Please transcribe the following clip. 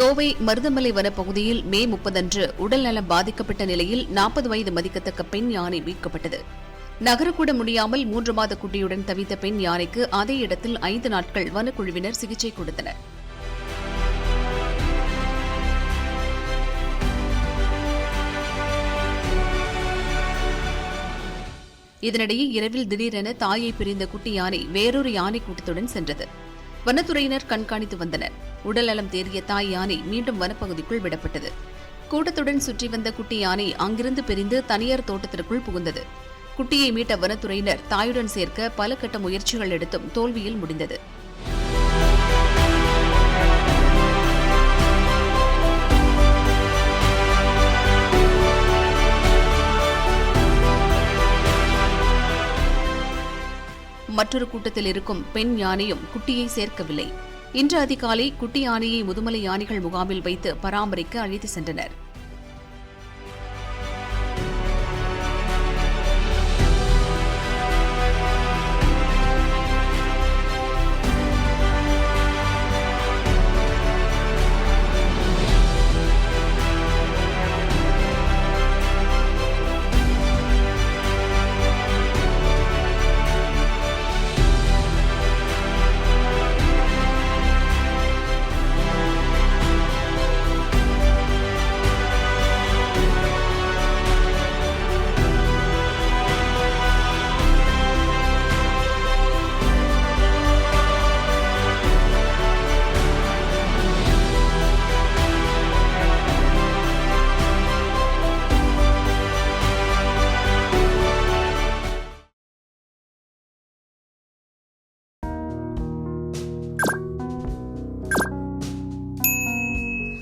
Kovai Marudhamalai வனப்பகுதியில் மே முப்பதன்று உடல்நலம் பாதிக்கப்பட்ட நிலையில் நாற்பது வயது மதிக்கத்தக்க பெண் யானை மீட்கப்பட்டது. நகரக்கூட முடியாமல் மூன்று மாத குட்டியுடன் தவித்த பெண் யானைக்கு அதே இடத்தில் ஐந்து நாட்கள் வனக்குழுவினர் சிகிச்சை கொடுத்தனர். இதனிடையே இரவில் திடீரென தாயை பிரிந்த குட்டி யானை வேறொரு யானை கூட்டத்துடன் சென்றது. வனத்துறையினர் கண்காணித்து வந்தனர். உடல்நலம் தேறிய தாய் யானை மீண்டும் வனப்பகுதிக்குள் விடப்பட்டது. கூட்டத்துடன் சுற்றி வந்த குட்டி யானை அங்கிருந்து பிரிந்து தனியார் தோட்டத்திற்குள் புகுந்தது. குட்டியை மீட்ட வனத்துறையினர் தாயுடன் சேர்க்க பல கட்ட முயற்சிகள் எடுத்தும் தோல்வியில் முடிந்தது. மற்றொரு கூட்டத்தில் இருக்கும் பெண் யானையும் குட்டியை சேர்க்கவில்லை. இன்று அதிகாலை குட்டி யானையை முதுமலை யானைகள் முகாமில் வைத்து பராமரிக்க அழைத்து சென்றனர்.